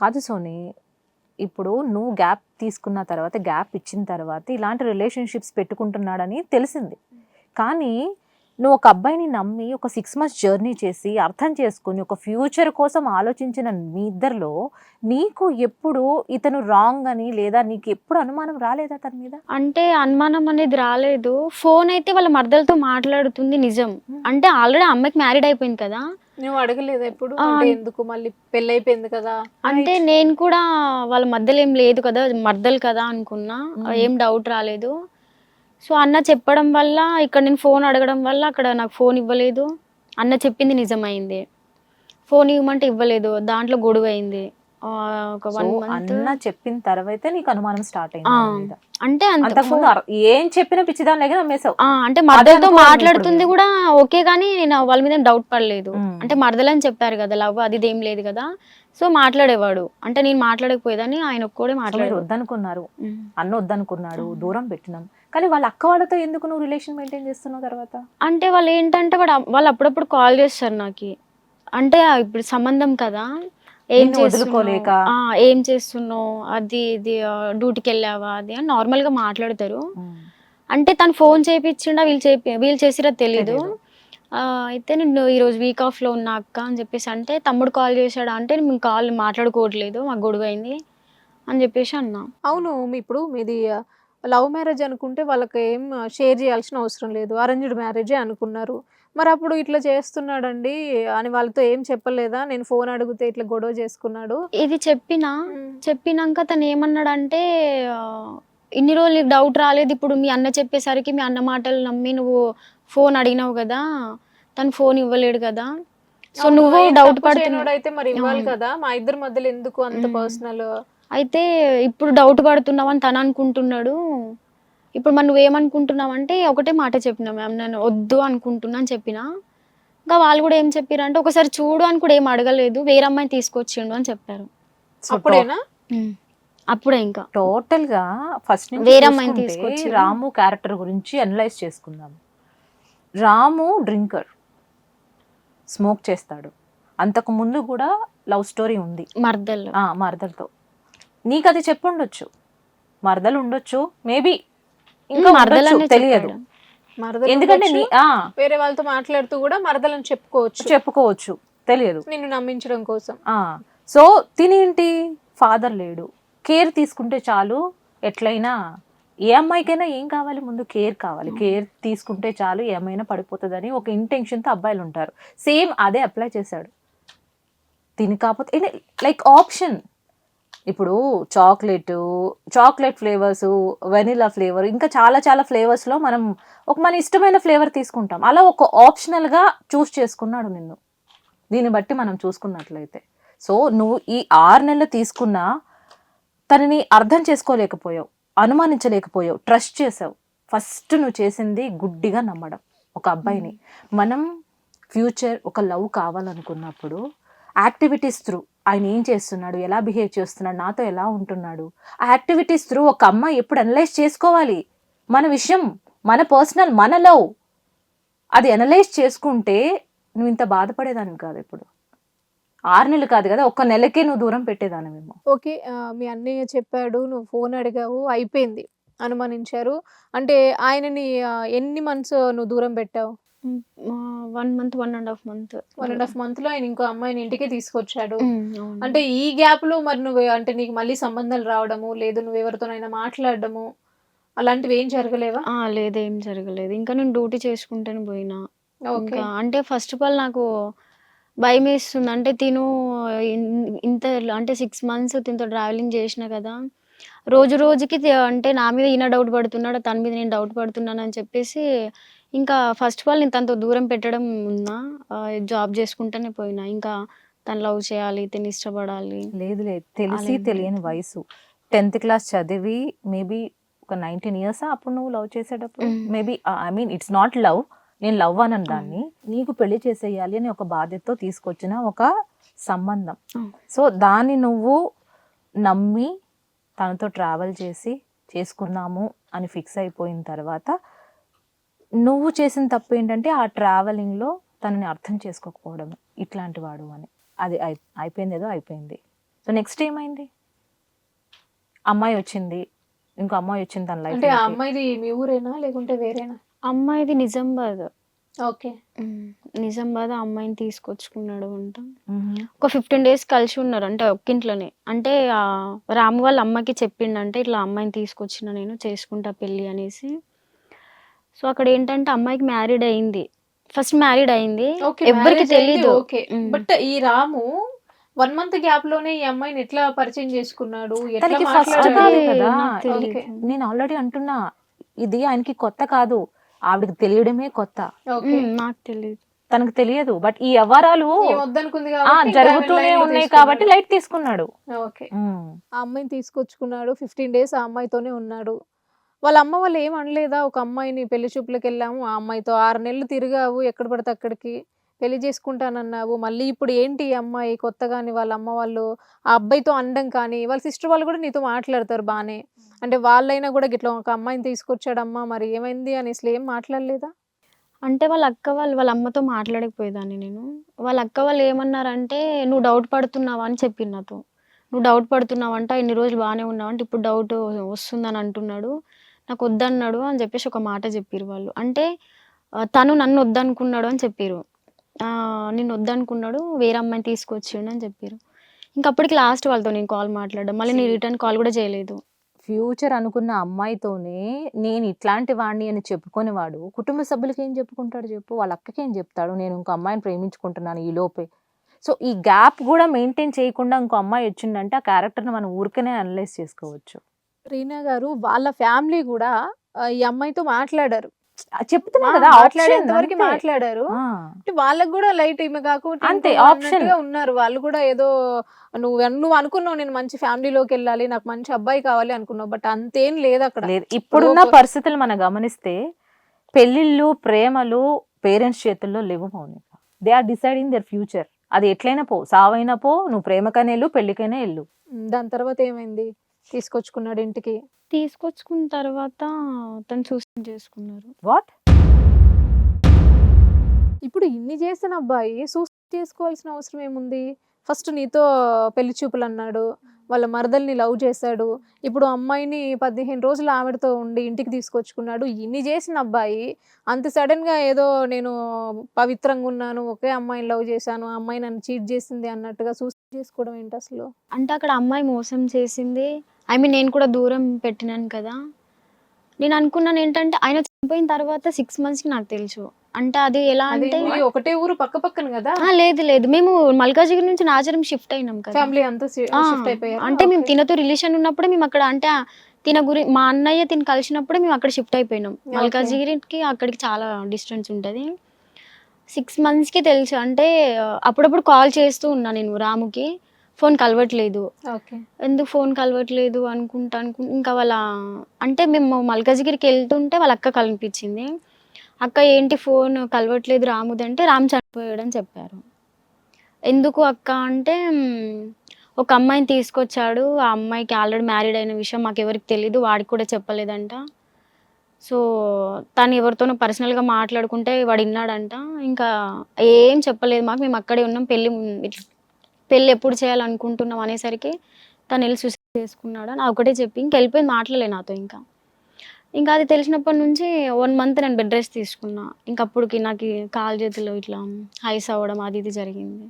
కాదు సోని ఇప్పుడు నువ్వు గ్యాప్ తీసుకున్న తర్వాత గ్యాప్ ఇచ్చిన తర్వాత ఇలాంటి రిలేషన్షిప్స్ పెట్టుకుంటున్నాడని తెలిసింది. కానీ నువ్వు ఒక అబ్బాయిని నమ్మి ఒక సిక్స్ మంత్స్ జర్నీ చేసి అర్థం చేసుకుని ఒక ఫ్యూచర్ కోసం ఆలోచించిన మీ ఇద్దరిలో నీకు ఎప్పుడు ఇతను రాంగ్ అని లేదా నీకు ఎప్పుడు అనుమానం రాలేదా తన మీద? అంటే అనుమానం అనేది రాలేదు. ఫోన్ అయితే వాళ్ళ మర్దలతో మాట్లాడుతుంది నిజం. అంటే ఆల్రెడీ అమ్మాయికి మ్యారీడ్ అయిపోయింది కదా. నువ్వు అడగలేదు ఎప్పుడు. అంటే ఎందుకు? మళ్ళీ పెళ్ళి అయిపోయింది కదా. అంటే నేను కూడా వాళ్ళ మధ్యలో ఏం లేదు కదా మర్దలు కదా అనుకున్నా. ఏం డౌట్ రాలేదు. సో అన్న చెప్పడం వల్ల ఇక్కడ నేను ఫోన్ అడగడం వల్ల అక్కడ నాకు ఫోన్ ఇవ్వలేదు. అన్న చెప్పింది నిజమైంది. ఫోన్ ఇవ్వమంటే ఇవ్వలేదు. దాంట్లో గొడవ అయింది అన్న చెప్పిన తర్వాత నీకు అనుమానం స్టార్ట్ అయింది. అంటే అంత అంతకుముందు ఏం చెప్పినా పిచ్చిదాని ఆ, అంటే మర్దలతో మాట్లాడుతుంది కూడా ఓకే కానీ నేను వాళ్ళ మీద డౌట్ పడలేదు. అంటే మరదలని చెప్పారు కదా లవ్ అది ఇదేం లేదు కదా. సో మాట్లాడేవాడు. అంటే నేను మాట్లాడకపోయేదని ఆయన ఒక్కడే మాట్లాడేవాడు వద్దనుకున్నారు. అన్న వద్దనుకున్నాడు దూరం పెట్టినాం. కానీ వాళ్ళ అక్క వాళ్ళతో ఎందుకు నువ్వు రిలేషన్ మెయింటైన్ చేస్తున్నావు తర్వాత? అంటే వాళ్ళు ఏంటంటే వాళ్ళు అప్పుడప్పుడు కాల్ చేస్తారు నాకు. అంటే ఇప్పుడు సంబంధం కదా ఏం? వదులుకోలేక. ఆ, ఏం చేస్తున్నావు? అది ఇది డ్యూటీకి వెళ్ళావా? అది అని నార్మల్గా మాట్లాడతారు అంటే తను ఫోన్ చేయించిండా వీళ్ళు చేపి వీళ్ళు చేసిరా తెలీదు. అయితే నేను ఈరోజు వీక్ ఆఫ్లో ఉన్నా అక్క అని చెప్పేసి అంటే తమ్ముడు కాల్ చేశాడా అంటే మేము కాల్ మాట్లాడుకోవట్లేదు మాకు గొడవ అయింది అని చెప్పేసి అన్నా. అవును ఇప్పుడు మీది లవ్ మ్యారేజ్ అనుకుంటే వాళ్ళకి ఏం షేర్ చేయాల్సిన అవసరం లేదు. అరేంజ్డ్ మ్యారేజే అనుకున్నారు. మరి అప్పుడు ఇట్లా చేస్తున్నాడండి అని వాళ్ళతో ఏం చెప్పలేదా? నేను ఫోన్ అడిగితే ఇట్లా గొడవ చేసుకున్నాడు. ఇది చెప్పినా చెప్పినాక తను ఏమన్నాడంటే ఇన్ని రోజులు డౌట్ రాలేదు. ఇప్పుడు మీ అన్న చెప్పేసరికి మీ అన్న మాటలు నమ్మి నువ్వు ఫోన్ అడిగినావు కదా తను ఫోన్ ఇవ్వలేడు కదా. సో నువ్వు డౌట్ చేయనోడు అయితే మరి ఇవ్వాలి. కదా? మా ఇద్దరి మధ్యలో ఎందుకు అంత. పర్సనల్ అయితే ఇప్పుడు డౌట్ పడుతున్నావు అని తను అనుకుంటున్నాడు. ఇప్పుడు మరి నువ్వేమనుకుంటున్నావు అంటే ఒకటే మాట చెప్పినా మ్యామ్ నేను వద్దు అనుకుంటున్నా అని చెప్పిన. ఇంకా వాళ్ళు కూడా ఏం చెప్పారంటే ఒకసారి చూడు అని కూడా ఏం అడగలేదు వేరే అమ్మాయిని తీసుకొచ్చిండు అని చెప్పారు. అప్పుడేనా? అప్పుడే ఇంకా. టోటల్గా ఫస్ట్ నుంచి వేరే అమ్మాయిని తీసుకొచ్చి. రాము క్యారెక్టర్ గురించి అనలైజ్ చేసుకుందాం. రాము డ్రింకర్ స్మోక్ చేస్తాడు. అంతకు ముందు కూడా లవ్ స్టోరీ ఉంది. మర్దలు. ఆ మరదలతో. నీకు అది చెప్పుండొచ్చు. మరదలు ఉండొచ్చు. మేబీ ఇంకా మరదలనే తెలియదు. ఎందుకంటే వేరే వాళ్ళతో మాట్లాడుతూ కూడా మరదలని చెప్పుకోవచ్చు. చెప్పుకోవచ్చు. తెలియదు. నిన్ను నమ్మించడం కోసం. ఆ. సో తినేంటి ఫాదర్ లేడు. కేర్ తీసుకుంటే చాలు. ఎట్లయినా ఏ అమ్మాయికైనా ఏం కావాలి? ముందు కేర్ కావాలి. కేర్ తీసుకుంటే చాలు. ఏమైనా పడిపోతుందని ఒక ఇంటెన్షన్తో అబ్బాయిలు ఉంటారు. సేమ్ అదే అప్లై చేశాడు. తిని కాకపోతే లైక్ ఆప్షన్. ఇప్పుడు chocolate chocolate flavours vanilla flavour ఇంకా చాలా చాలా ఫ్లేవర్స్లో మనం ఒక మన ఇష్టమైన ఫ్లేవర్ తీసుకుంటాం. అలా ఒక ఆప్షనల్గా చూస్ చేసుకున్నాడు నిన్ను. దీన్ని బట్టి మనం చూసుకున్నట్లయితే. సో నువ్వు ఈ ఆరు నెలలు తీసుకున్నా తనని అర్థం చేసుకోలేకపోయావు అనుమానించలేకపోయావు ట్రస్ట్ చేసావు. ఫస్ట్ నువ్వు చేసింది గుడ్డిగా నమ్మడం ఒక అబ్బాయిని. మనం ఫ్యూచర్ ఒక లవ్ కావాలనుకున్నప్పుడు యాక్టివిటీస్ త్రూ ఆయన ఏం చేస్తున్నాడు? ఎలా బిహేవ్ చేస్తున్నాడు? నాతో ఎలా ఉంటున్నాడు? ఆ యాక్టివిటీస్ త్రూ ఒక అమ్మాయి ఎప్పుడు అనలైజ్ చేసుకోవాలి? మన విషయం మన పర్సనల్ మన లవ్. అది అనలైజ్ చేసుకుంటే నువ్వు ఇంత బాధపడేదాన్ని కాదు ఇప్పుడు. ఆరు నెలలు కాదు కదా ఒక్క నెలకే నువ్వు దూరం పెట్టేదానివేమో. ఓకే మీ అన్నయ్య చెప్పాడు నువ్వు ఫోన్ అడిగావు అయిపోయింది. అనుమానించారు. అంటే ఆయనని ఎన్ని మంత్స్ నువ్వు దూరం పెట్టావు? One month one and half month one and half మంత్లో ఆయన ఇంకో అమ్మాయిని ఇంటికి తీసుకొచ్చాడు. అంటే ఈ గ్యాప్లో మరి నువ్వు అంటే నీకు మళ్ళీ సంబంధాలు రావడము లేదు నువ్వు ఎవరితోనైనా మాట్లాడడము అలాంటివి ఏం జరగలేవా? లేదు ఏం జరగలేదు. ఇంకా నేను డ్యూటీ చేసుకుంటాను పోయినా. ఇంకా అంటే ఫస్ట్ ఆఫ్ ఆల్ నాకు భయం వేస్తుంది. అంటే తిను ఇంత అంటే సిక్స్ మంత్స్ తినతో ట్రావెలింగ్ చేసిన కదా రోజు రోజుకి అంటే నా మీద ఈయన డౌట్ పడుతున్నాడు తన మీద నేను డౌట్ పడుతున్నాను అని చెప్పేసి ఇంకా ఫస్ట్ ఆఫ్ ఆల్ నేను తనతో దూరం పెట్టడం ఉన్నా జాబ్ చేసుకుంటూనే పోయినా. ఇంకా తను లవ్ చేయాలి తిని ఇష్టపడాలి. లేదు లేదు. తెలిసి. తెలియని వయసు. టెన్త్ క్లాస్ చదివి మేబీ ఒక నైన్టీన్ ఇయర్స్ అప్పుడు నువ్వు లవ్ చేసేటప్పుడు. Maybe I mean it's not love. నేను లవ్ అనను దాన్ని. నీకు పెళ్ళి చేసేయాలి అని ఒక బాధ్యతతో తీసుకొచ్చిన ఒక సంబంధం. సో దాన్ని నువ్వు నమ్మి తనతో ట్రావెల్ చేసి చేసుకున్నాము అని ఫిక్స్ అయిపోయిన తర్వాత నువ్వు చేసిన తప్పు ఏంటంటే ఆ ట్రావెలింగ్లో తనని అర్థం చేసుకోకపోవడం ఇట్లాంటి వాడు అని. అది అయి- అయిపోయింది ఏదో అయిపోయింది. సో నెక్స్ట్ ఏమైంది? అమ్మాయి వచ్చింది. ఇంకో అమ్మాయి వచ్చింది తన లైఫ్ అంటే ఆ అమ్మాయిది మీ ఊరేనా లేకుంటే వేరేనా? అమ్మాయిది నిజామాబాద్. ఓకే. ఉమ్, నిజామాబాద్ ఆ అమ్మాయిని తీసుకొచ్చుకున్నాడు అంట. ఒక ఫిఫ్టీన్ డేస్ కలిసి ఉన్నారు అంటే ఒక్కింట్లోనే అంటే ఆ రాము వాళ్ళ అమ్మకి చెప్పిండంటే ఇట్లా అమ్మాయిని తీసుకొచ్చిన నేను చేసుకుంటా పెళ్ళి అనేసి. సో అక్కడ ఏంటంటే అమ్మాయికి మ్యారీడ్ అయింది. ఫస్ట్ మ్యారీడ్ అయింది. ఓకే ఎవ్వరికి marriage అయింది, తెలీదు. ఓకే. ఉమ్. బట్ ఈ రాము వన్ మంత్ గ్యాప్లోనే ఈ అమ్మాయిని ఎట్లా పరిచయం చేసుకున్నాడు? ఎట్లా తనకి ఫస్ట్ మాట్లాడాడు? కాదు కదా నాకు తెలీదు. ఓకే. నేను ఆల్రెడీ అంటున్నా ఇది ఆయనకి కొత్త కాదు. ఆవిడకి తెలియడమే కొత్త. నాకు తెలియదు తనకు తెలియదు. బట్ ఈ వ్యవహారాలు జరుగుతూనే ఉన్నాయి. కాబట్టి లైట్ తీసుకున్నాడు. ఆ అమ్మాయిని తీసుకొచ్చుకున్నాడు. ఫిఫ్టీన్ డేస్ ఆ అమ్మాయితోనే ఉన్నాడు. వాళ్ళ అమ్మ వాళ్ళు ఏం అనలేదా? ఒక అమ్మాయిని పెళ్ళి చూపులకు వెళ్ళాము. ఆ అమ్మాయితో ఆరు నెలలు తిరిగావు. ఎక్కడ పడితే అక్కడికి. పెళ్ళి చేసుకుంటానన్నావు. మళ్ళీ ఇప్పుడు ఏంటి ఈ అమ్మాయి? కొత్తగాని వాళ్ళ అమ్మ వాళ్ళు ఆ అబ్బాయితో అనడం కానీ వాళ్ళ సిస్టర్ వాళ్ళు కూడా నీతో మాట్లాడతారు బాగానే అంటే వాళ్ళైనా కూడా గిట్లా ఒక అమ్మాయిని తీసుకొచ్చాడమ్మా మరి ఏమైంది అని అసలు ఏం మాట్లాడలేదా? అంటే వాళ్ళ అక్క వాళ్ళు వాళ్ళ అమ్మతో మాట్లాడకపోయేదాన్ని నేను. వాళ్ళ అక్క వాళ్ళు ఏమన్నారంటే నువ్వు డౌట్ పడుతున్నావా? అని చెప్పింది నాతో. నువ్వు డౌట్ పడుతున్నావంట? ఇన్ని రోజులు బాగానే ఉన్నావంటే ఇప్పుడు డౌట్ వస్తుందని అంటున్నాడు. నాకు వద్దన్నాడు అని చెప్పేసి ఒక మాట చెప్పారు వాళ్ళు. అంటే తను నన్ను వద్దనుకున్నాడు అని చెప్పారు నేను వద్దనుకున్నాడు వేరే అమ్మాయిని తీసుకొచ్చిండు అని చెప్పారు ఇంకా అప్పటికి లాస్ట్ వాళ్ళతో నేను కాల్ మాట్లాడడం. మళ్ళీ నేను రిటర్న్ కాల్ కూడా చేయలేదు. ఫ్యూచర్ అనుకున్న అమ్మాయితోనే నేను ఇట్లాంటి వాడిని అని చెప్పుకునేవాడు. కుటుంబ సభ్యులకి ఏం చెప్పుకుంటాడు చెప్పు? వాళ్ళ అక్కకి ఏం చెప్తాడు? నేను ఇంకో అమ్మాయిని ప్రేమించుకుంటున్నాను ఈ లోపే. సో ఈ గ్యాప్ కూడా మెయింటైన్ చేయకుండా ఇంకో అమ్మాయి వచ్చిందంటే ఆ క్యారెక్టర్ని మనం ఊరికనే అనలైజ్ చేసుకోవచ్చు. రీనా గారు వాళ్ళ ఫ్యామిలీ కూడా ఈ అమ్మాయితో మాట్లాడారు. చెప్తున్నా కదా మాట్లాడేంత వరకు. మాట్లాడారు. వాళ్ళకి కూడా లైట్ ఈమె కాకుండా అంతే, option. అన్నట్టుగా ఉన్నారు. వాళ్ళు కూడా ఏదో నువ్వు నువ్వు అనుకున్నావు నేను మంచి ఫ్యామిలీలోకి వెళ్ళాలి నాకు మంచి అబ్బాయి కావాలి అనుకున్నావు బట్ అంతేం లేదు అక్కడ. లేదు ఇప్పుడున్న ఇప్పుడు- పరిస్థితులు మనం గమనిస్తే పెళ్ళిళ్ళు ప్రేమలు పేరెంట్స్ చేతుల్లో లేవు Mounika. They are deciding their future. అది ఎట్లయినా పో సావైనా పో నువ్వు ప్రేమకైనా వెళ్ళు పెళ్ళికైనా వెళ్ళు. దాని తర్వాత ఏమైంది? తీసుకొచ్చుకున్నాడు ఇంటికి? తీసుకొచ్చుకున్న తర్వాత తను సూసైడ్ చేసుకున్నారు. వాట్? ఇప్పుడు ఇన్ని చేసిన అబ్బాయి సూసైడ్ చేసుకోవాల్సిన అవసరం ఏముంది? ఫస్ట్ నీతో పెళ్ళి చూపులు అన్నాడు. వాళ్ళ మరదల్ని లవ్ చేశాడు. ఇప్పుడు అమ్మాయిని పదిహేను రోజులు ఆవిడతో ఉండి ఇంటికి తీసుకొచ్చుకున్నాడు. ఇన్ని చేసిన అబ్బాయి అంత సడన్గా ఏదో నేను పవిత్రంగా ఉన్నాను ఒకే అమ్మాయిని లవ్ చేశాను ఆ అమ్మాయి నన్ను చీట్ చేసింది అన్నట్టుగా సూసైడ్ చేసుకోవడం ఏంటి అసలు? అంటే అక్కడ అమ్మాయి మోసం చేసింది. ఐ మీన్ నేను కూడా దూరం పెట్టినాను కదా. నేను అనుకున్నాను ఏంటంటే ఆయన చనిపోయిన తర్వాత సిక్స్ మంత్స్కి నాకు తెలుసు. అంటే అది ఎలా అంటే ఒకటే ఊరు పక్క పక్కన కదా? లేదు లేదు. మేము మల్కాజిగిరి నుంచి నాచరం షిఫ్ట్ అయినాం కదా. ఫ్యామిలీ అంతా షిఫ్ట్ అయిపోయారు? అంటే మేము తినతో రిలేషన్ ఉన్నప్పుడే మేము అక్కడ అంటే తిన గురి మా అన్నయ్య తిని కలిసినప్పుడే మేము అక్కడ షిఫ్ట్ అయిపోయినాం. మల్కాజిగిరికి అక్కడికి చాలా డిస్టెన్స్ ఉంటుంది. సిక్స్ మంత్స్కి తెలుసు. అంటే అప్పుడప్పుడు కాల్ చేస్తూ ఉన్నా నేను రాముకి. ఫోన్ కలవట్లేదు. ఓకే ఎందుకు ఫోన్ కలవట్లేదు అనుకుంటా అనుకు ఇంకా వాళ్ళ అంటే మేము మల్కాజిగిరికి వెళ్తుంటే వాళ్ళ అక్క కనిపించింది. అక్క ఏంటి ఫోన్ కలవట్లేదు రాముది అంటే రామ్ చనిపోయాడని చెప్పారు. ఎందుకు అక్క అంటే ఒక అమ్మాయిని తీసుకొచ్చాడు. ఆ అమ్మాయికి ఆల్రెడీ మ్యారీడ్ అయిన విషయం మాకు ఎవరికి తెలియదు వాడికి కూడా చెప్పలేదంట. సో తను ఎవరితోనో పర్సనల్గా మాట్లాడుకుంటే వాడు విన్నాడంట. ఇంకా ఏం చెప్పలేదు మాకు మేము అక్కడే ఉన్నాం పెళ్ళి పెళ్ళి ఎప్పుడు చేయాలనుకుంటున్నాం అనేసరికి తను వెళ్ళి సూసైడ్ చేసుకున్నాడు అని ఒకటే చెప్పి ఇంక వెళ్ళిపోయి మాట్లాడలే నాతో ఇంకా. ఇంకా అది తెలిసినప్పటి నుంచి వన్ మంత్ నేను బెడ్ రెస్ట్ తీసుకున్నా. ఇంకా అప్పటికి నాకు కాలు చేతిలో ఇట్లా హైస్ అవ్వడం అది ఇది జరిగింది.